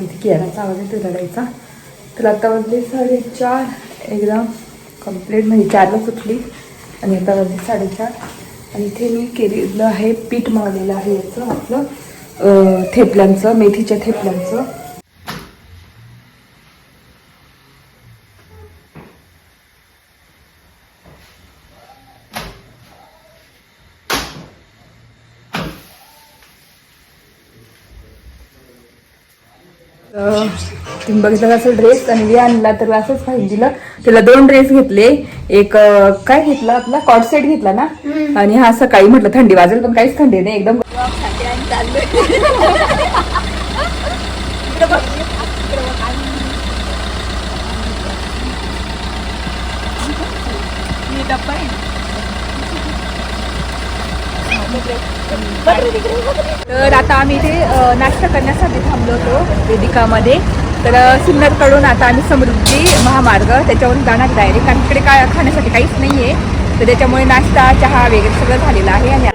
तिथे किराणाचा आवाज येतो रडायचा. तर आता वाजले साडेचार एकदम कंप्लीट म्हणजे चारला सुटली. आणि आता वाजले साडेचार आणि इथे मी केलेलं आहे पीठ मारलेलं आहे याचं आपलं थेपल्यांचं मेथीच्या थेपल्यांचं. तुम्ही बघितलं असेल ड्रेस आणि मी आणला तर असंच पाहिजे दिलं. त्याला दोन ड्रेस घेतले. एक काय घेतला आपला? कॉट सेट घेतला ना? आणि हा सकाळी म्हटलं थंडी वाजेल पण काहीच थंडी नाही. एकदम तर आता आम्ही इथे नाश्ता करण्यासाठी थांबलो होतो वेदिकामध्ये. तर अ, सिन्नरकडून आता आम्ही समृद्धी महामार्ग त्याच्यावरून जाणार डायरेक्ट कारण इकडे काय खाण्यासाठी काहीच नाही आहे तर त्याच्यामुळे नाश्ता चहा वगैरे सगळं झालेलं आहे आणि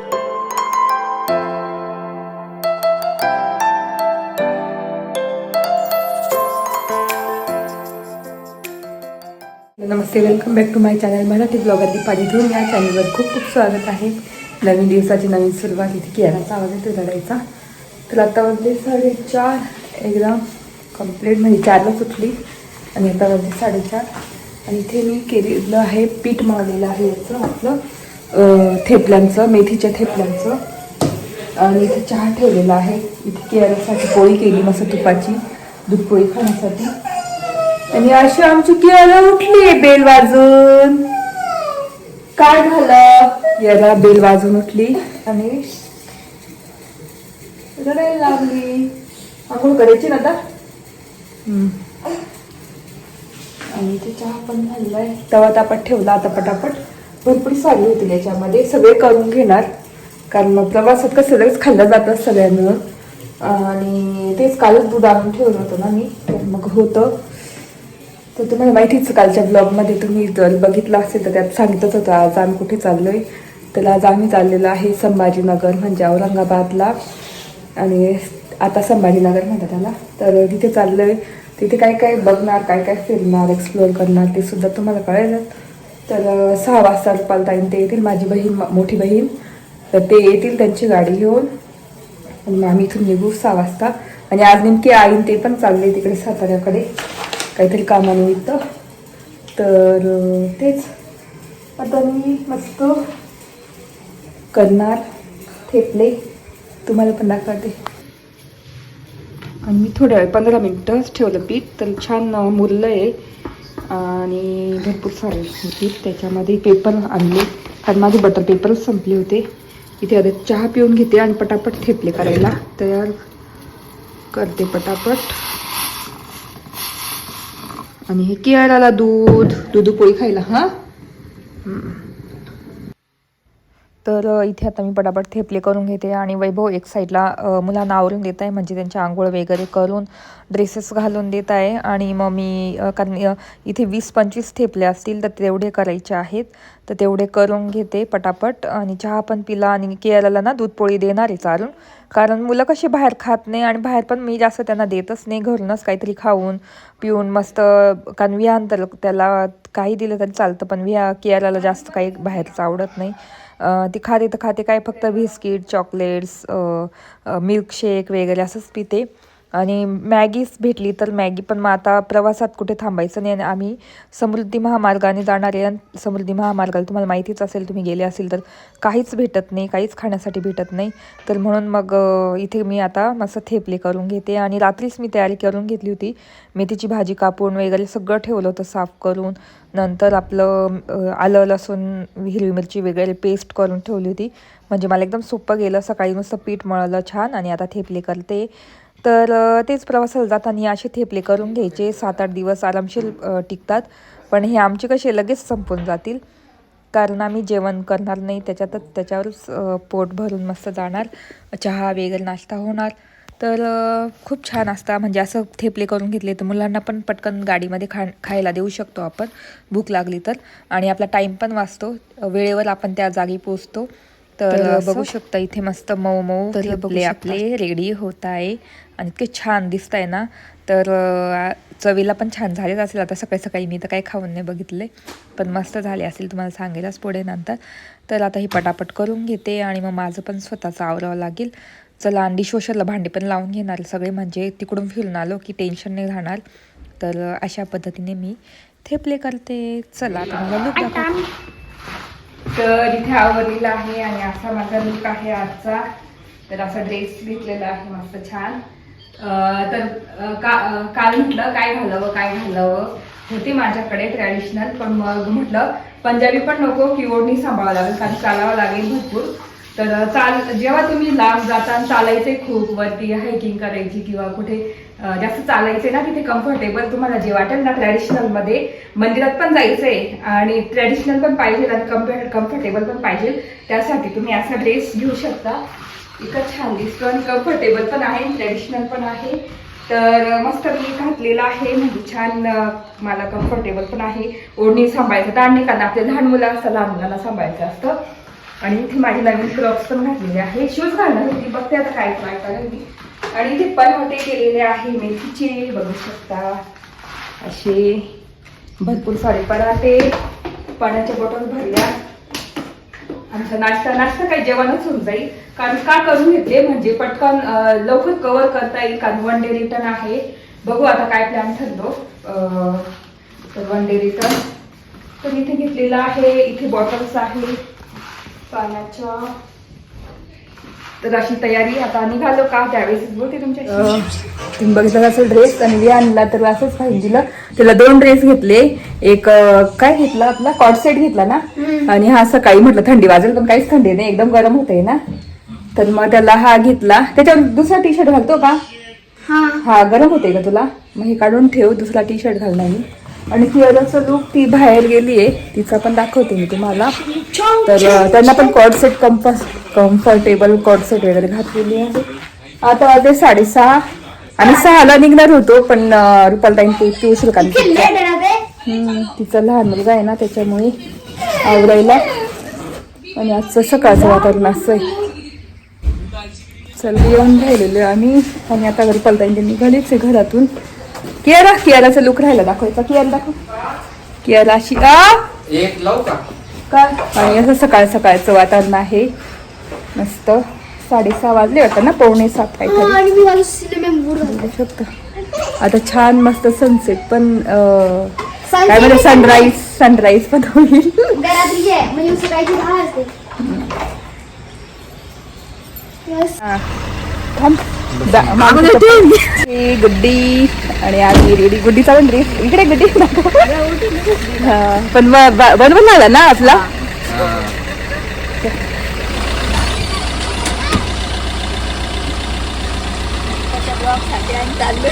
नमस्ते welcome back to my channel Marathi blogger Deepali Dhun या. चॅनलवर खूप खूप स्वागत आहे. नवीन दिवसाची नवीन सुरुवात इथे किराणाचा आवाज येतो रडायचा तर आता वाजले साडेचार एकदम कंप्लीट म्हणजे चारला सुटली आणि आता वाजले साडेचार. आणि इथे मी केलेलं आहे पीठ मळलेलं आहे याचं आपलं थेपल्यांचं मेथीच्या थेपल्यांचं. आणि इथे चहा ठेवलेला आहे. इथे केळ्यासाठी पोळी केली मस्त तुपाची दूध पोळी खाण्यासाठी. आणि अशी आमची कियाला उठली बेल वाजून. काय झालं? याला बेल वाजून उठली. आणि रडायला लागली. आंघोळ करायची ना आता. आणि इथे चहा पण झालेला तवा तापत ठेवला आता पटापट. भरपूर साडी होतील याच्यामध्ये. सगळे करून घेणार. कारण मग प्रवासात कसं लगेच खाल्लं जातं सगळ्या मिळून आणि तेच कालच दूध आणून ठेवलं होतं ना मी. तर मग होतं. तर तुम्हाला माहितीच कालच्या ब्लॉगमध्ये तुम्ही जर बघितलं असेल तर त्यात सांगितलंच होतं आज आम्ही कुठे चाललोय. तर आज आम्ही चाललेलो आहे संभाजीनगर म्हणजे औरंगाबादला. आणि आता संभाजीनगर म्हणतात त्याला. तर तिथे चाललं आहे तिथे काय काय बघणार काय काय फिरणार एक्सप्लोअर करणार ते सुद्धा तुम्हाला कळेल तर सहा वाजता रुपालताईन ते येतील माझी बहीण मोठी बहीण. तर ते येतील त्यांची गाडी घेऊन. आणि मग आम्ही इथून निघू सहा वाजता. आणि आज नेमकी आईन ते पण चालले तिकडे साताऱ्याकडे काहीतरी कामानिमित्त. तर तेच. आता मी मस्त करणार थेपले. तुम्हाला पण दाखवते. आणि मी थोड्या वेळ पंधरा मिनटंच ठेवलं पीठ. तर छान मुरलं आहे. आणि भरपूर सारे पीठ त्याच्यामध्ये पेपर आणले. कारण माझे बटर पेपरच संपले होते. इथे आता चहा पिऊन घेते आणि पटापट थेपले करायला. तयार करते पटापट. आणि हे केळाला दूध. दूध पोळी खायला हां? तर इथे आता मी पटापट थेपले करून घेते आणि वैभव एक साईडला मुलांना आवरून देत आहे. म्हणजे त्यांच्या आंघोळ वगैरे करून ड्रेसेस घालून देत आहे. आणि मग मी कारण इथे वीस पंचवीस थेपले असतील तर तेवढे करायचे आहेत. तर तेवढे करून घेते पटापट. आणि चहा पण पिला आणि केअरला ना दूध पोळी देणार आहे चालून कारण मुलं कशी बाहेर खात नाही आणि बाहेर पण मी जास्त त्यांना देतच नाही. घरूनच काहीतरी खाऊन पिऊन मस्त कारण विहान तर त्याला काही दिलं तरी चालतं. पण विहा केळाला जास्त काही बाहेरचं आवडत नाही. ती खाते तर खाते काय फक्त बिस्किट चॉकलेट्स मिल्कशेक वगैरे असंच पिते. आणि मॅगीच भेटली तर मॅगी पण मग आता प्रवासात कुठे थांबायचं नाही आणि आम्ही समृद्धी महामार्गाने जाणारे आणि समृद्धी महामार्गाला तुम्हाला माहितीच असेल तुम्ही गेले असेल तर काहीच भेटत नाही काहीच खाण्यासाठी भेटत नाही. तर म्हणून मग इथे मी आता मस्त थेपले करून घेते आणि रात्रीच मी तयारी करून घेतली होती. मेथीची भाजी कापून वगैरे सगळं ठेवलं होतं साफ करून. नंतर आपलं आलं लसूण हिरवी मिरची वगैरे पेस्ट करून ठेवली होती. म्हणजे मला एकदम सोपं गेलं सकाळी नुसतं पीठ मळलं छान आणि आता थेपले करते. तर तेच प्रवासाला जाताना असे थेपले करून घ्यायचे. सात आठ दिवस आरामशीर टिकतात. पण हे आमचे कसे लगेच संपून जातील? कारण आम्ही जेवण करणार नाही. त्याच्यातच त्याच्यावरच पोट भरून मस्त जाणार. चहा वगैरे नाश्ता होणार. तर खूप छान असता. म्हणजे असं थेपले करून घेतले तर मुलांना पण पटकन गाडीमध्ये खा खायला देऊ शकतो आपण. भूक लागली तर. आणि आपला टाईम पण वाचतो. वेळेवर आपण त्या जागी पोचतो. तर बघू शकता इथे मस्त मऊ मऊ थेपले आपले रेडी होत आहे. आणि इतके छान दिसत आहे ना. तर चवीला पण छान झालेच असेल. आता सकाळी सकाळी मी तर काही खाऊन नाही बघितले. पण मस्त झाले असेल तुम्हाला सांगेलच पुढे नंतर. तर आता ही पटापट करून घेते आणि मग माझं पण स्वतःचं आवरावं लागेल. चला अंडी शोषरला भांडी पण लावून घेणार. सगळे म्हणजे तिकडून फिरून आलो की टेन्शन नाही राहणार. तर अशा पद्धतीने मी थेपले करते. चला आता मला लुक दाखव तर इथे आवरलेला आहे आणि असा माझा लुक आहे आजचा. तर असा ड्रेस घेतलेला आहे मस्त छान. तर का काल म्हटलं काय घालावं काय घालावं? होते माझ्याकडे ट्रॅडिशनल पण मग म्हटलं पंजाबी पण नको की ओढणी सांभाळावं लागेल कारण चालावं लागेल भरपूर. तर चाल जेव्हा तुम्ही लांब जाता चालायचे खूप वरती हायकिंग करायची किंवा कुठे जास्त चालायचंय ना तिथे कम्फर्टेबल तुम्हाला जे वाटेल ना ट्रॅडिशनलमध्ये मंदिरात पण जायचंय आणि ट्रॅडिशनल पण पाहिजे आणि कम्फर्ट कम्फर्टेबल पण पाहिजे. त्यासाठी तुम्ही असा ड्रेस घेऊ शकता. इतकं छान दिसतो आणि कम्फर्टेबल पण आहे ट्रॅडिशनल पण आहे. तर मस्त मी घातलेला आहे म्हणजे छान मला कम्फर्टेबल पण आहे. ओढणी सांभाळायचं तर नाही कारण आपले लहान मुलं असतं लहान मुलांना सांभाळायचं असतं. आणि इथे माझे नवीन फ्रॉक्स पण घातलेले आहे. शूज घालणार होती बघते आता काय ट्राय करेल मी. आणि ते पराठे केलेले आहे मेथीचे बघू शकता. असे भरपूर सारे पराठे पाण्याच्या बॉटल भरल्या. आमचा नाश्ता नाश्ता काही जेवणच होऊन जाईल. कारण का करून घेतले? म्हणजे पटकन लवकर कव्हर करता येईल. कारण वन डे रिटर्न आहे. बघू आता काय प्लॅन ठरलो तर वन डे रिटर्न तर इथे घेतलेला आहे. इथे बॉटल्स आहे. पाण्याच्या. तर अशी तयारी आता निघालो का? त्यावेळेस बोलते तुमच्या तुम्ही बघितलं असेल ड्रेस आणि आणला तर असंच पाहिजे त्याला दोन ड्रेस घेतले. एक काय घेतला आपला? कॉट सेट घेतला ना? आणि हा सकाळी म्हटलं थंडी वाजेल पण काहीच थंडी नाही. एकदम गरम होते ना? तर मग त्याला हा घेतला. त्याच्यावर दुसरा टी शर्ट घालतो का? हा. गरम होते का तुला? मग हे काढून ठेव दुसरा टी शर्ट घालणार मी. आणि ती लुक ती बाहेर गेली आहे तिचा पण दाखवते मी तुम्हाला. तर त्यांना पण coord set comfort comfortable coord set वगैरे घातलेली आहे. आता वाजले साडेसहा आणि सहाला निघणार होतो पण रुपाल ते ते उशीर कारण तिचा लहान मुलगा आहे ना त्याच्यामुळे आवरायला. आणि आजचं सकाळचं वातावरण असं आहे. चल येऊन राहिलेलो आम्ही. आणि आता रुपालताईन ते निघालीच आहे घरातून. कियारा कियाराचा लुक राहिला दाखवायचा कियारा दाखव. कियारा अशी आ? एक लावू का? का आणि असं सकाळ सकाळचं वातावरण आहे. मस्त. साडेसहा वाजले वाटतं ना पावणे सात काहीतरी. बघू शकता आता छान मस्त सनसेट पण काय म्हणजे सनराईज सनराईज पण होईल. थांब. ही गुड्डी आणि आम्ही रेडी. गुड्डीचा पण ड्रेस इकडे गुड्डी. हा, पण ब- ब- बरोबर झाला ना आपला?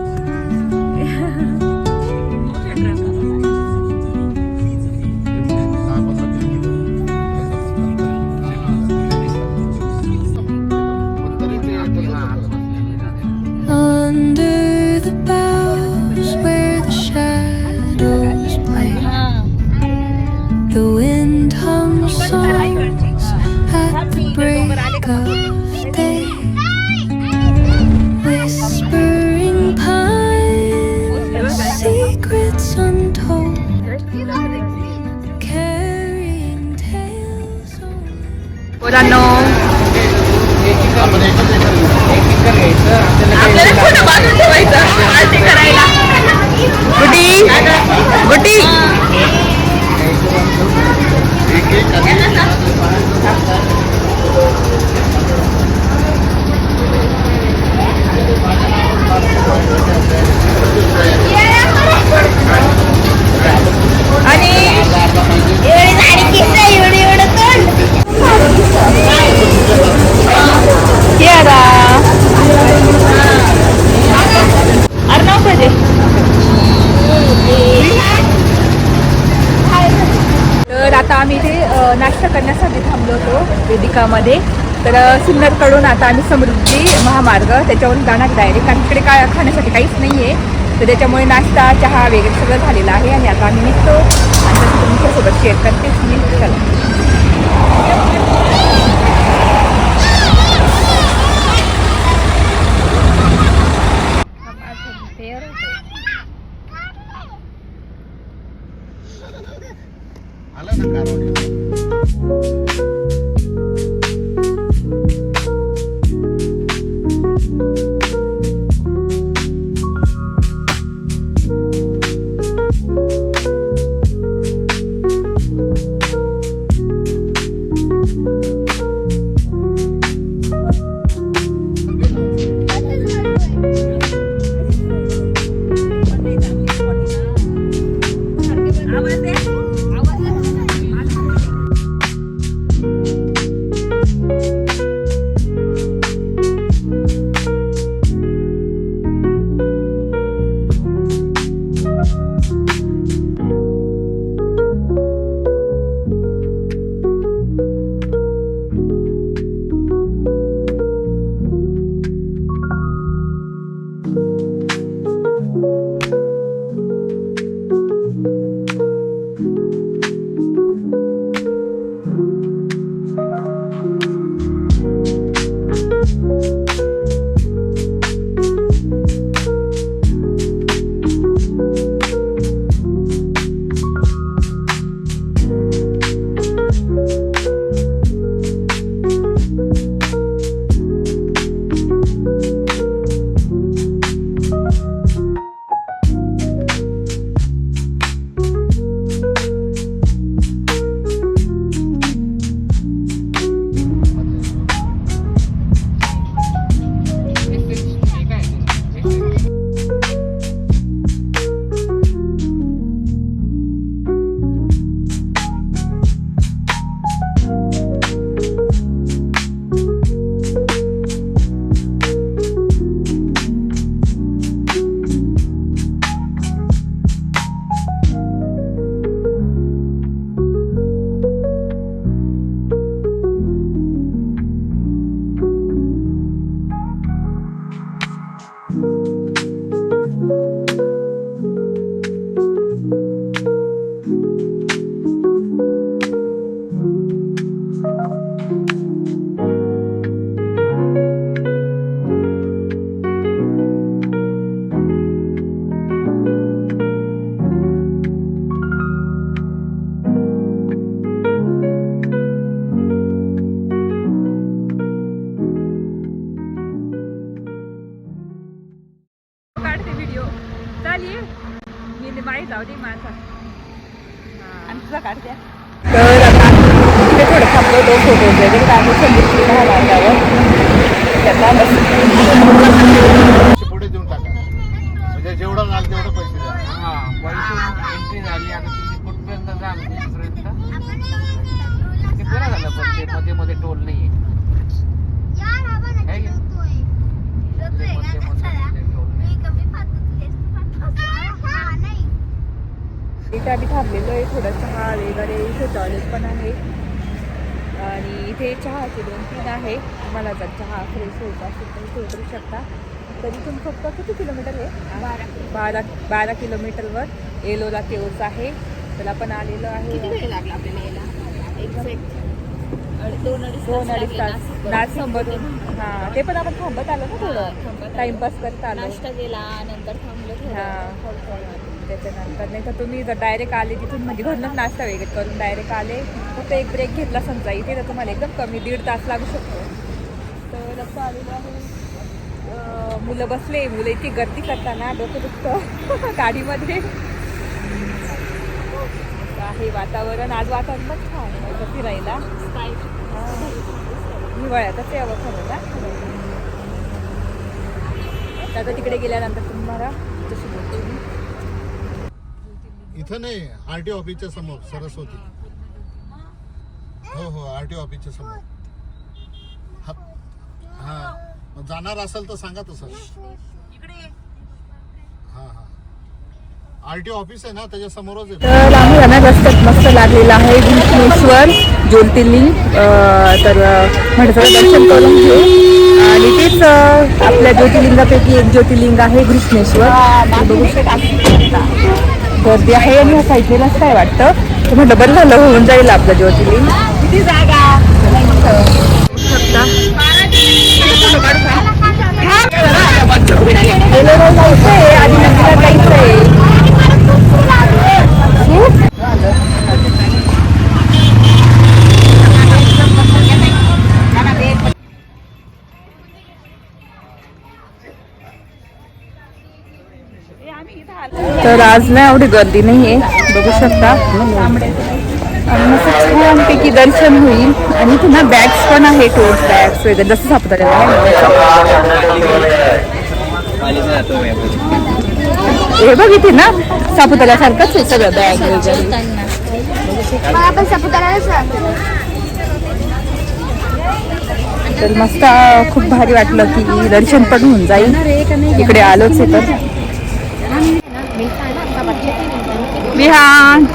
घ्यायचं. आपल्याला खोटं बांधून ठेवायचं? आरती करायला. गुड्डी गुड्डी आणि कियारा अर्णव पाहिजे इथे थांबलो होतो वेदिकामध्ये तर सिन्नरकडून आता आम्ही समृद्धी महामार्ग त्याच्यावरून जाणार डायरेक्ट कारण तिकडे काय खाण्यासाठी काहीच नाही आहे तर त्याच्यामुळे नाश्ता चहा वगैरे सगळं झालेलं आहे. आणि आता आम्ही निघतो. आणि तुमच्यासोबत शेअर करतेच मी चला. मध्ये मध्ये टोल नाही. इथे आम्ही थांबलेलो आहे थोडं चहा वगैरे इथे टॉयलेट पण आहे. आणि इथे चहाचे दोन तीन आहे. तुम्हाला जर चहा फ्रेश होत असेल तर उतरू शकता. तरी इथून फक्त किती किलोमीटर आहे? बारा. बारा बारा किलोमीटरवर एलोरा केव्स आहे. तर आपण आलेलो आहे. दोन अडीच तास नाशिकमधून हां ते पण आपण थांबत आलो ना थोडं. टाइमपास करत आलो. नाश्ता केला नंतर थांबलो हां. त्याच्यानंतर नाही तर तुम्ही जर डायरेक्ट आले तिथून म्हणजे घरनंच नाश्ता वगैरे करून डायरेक्ट आले फक्त एक ब्रेक घेतला समजा. इथे तर तुम्हाला एकदम कमी दीड तास लागू शकतो. तर असं आलेलं आहे. मुलं बसले मुलं इतकी गर्दी करताना डोकं दुखतं. गाडीमध्ये. आहे वातावरण. आज वातावरण पण छान आहे. असं फिरायला. हां. हिवाळ्यातच यावं खरं ना. आता तिकडे गेल्यानंतर तुम्हाला जशी बोलते मी. इथं नाही आर टी ऑफिसच्या समोर सरस्वती. हो हो आर टी ऑफिसच्या समोर. हा हा. मग जाणार असेल तर सांगा तसं हा हा आरटीओ ऑफिस आहे ना त्याच्या समोरच आहे. तर आम्हाला ना रस्त्यात मस्त लागलेला आहे भीष्मेश्वर ज्योतिर्लिंग. तर म्हटलं चला दर्शन करून घेऊ. आणि तेच आपल्या ज्योतिर्लिंगापैकी एक ज्योतिर्लिंग आहे घृष्णेश्वर ते बघू शकता. गर्दी आहे आणि हा साईडने रस्ता आहे वाटतं. तर म्हटलं बरं झालं होऊन जाईल आपलं ज्योतिर्लिंग. किती जागा? जायचंय आधी नदीला जायचंय. तर आज ना एवढी गर्दी नाही आहे बघू शकता. मस्त छानपैकी दर्शन होईल. आणि ना बॅग्स पण आहे टोट बॅग्स वगैरे जसं सापडत हे बघ इथे ना सापुतऱ्यासारखंच आहे सगळं बॅग वगैरे. आपण तर मस्त खूप भारी वाटलं की दर्शन पण होऊन जाईल. इकडे आलोच आहे तर. विहान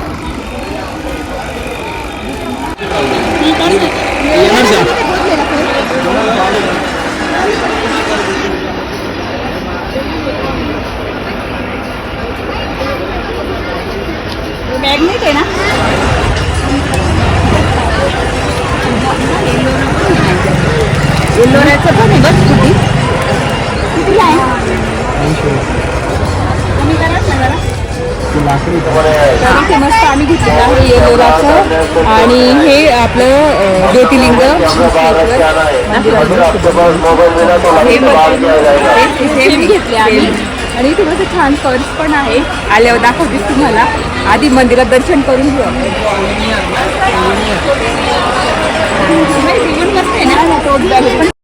ज्योतिर्लिंग घेतले आम्ही आणि इथे मस्त छान पर्स पण आहे आल्यावर दाखवतेस तुम्हाला आधी मंदिरात दर्शन करून घेऊ आपण. नाही, जेवण मस्त आहे ना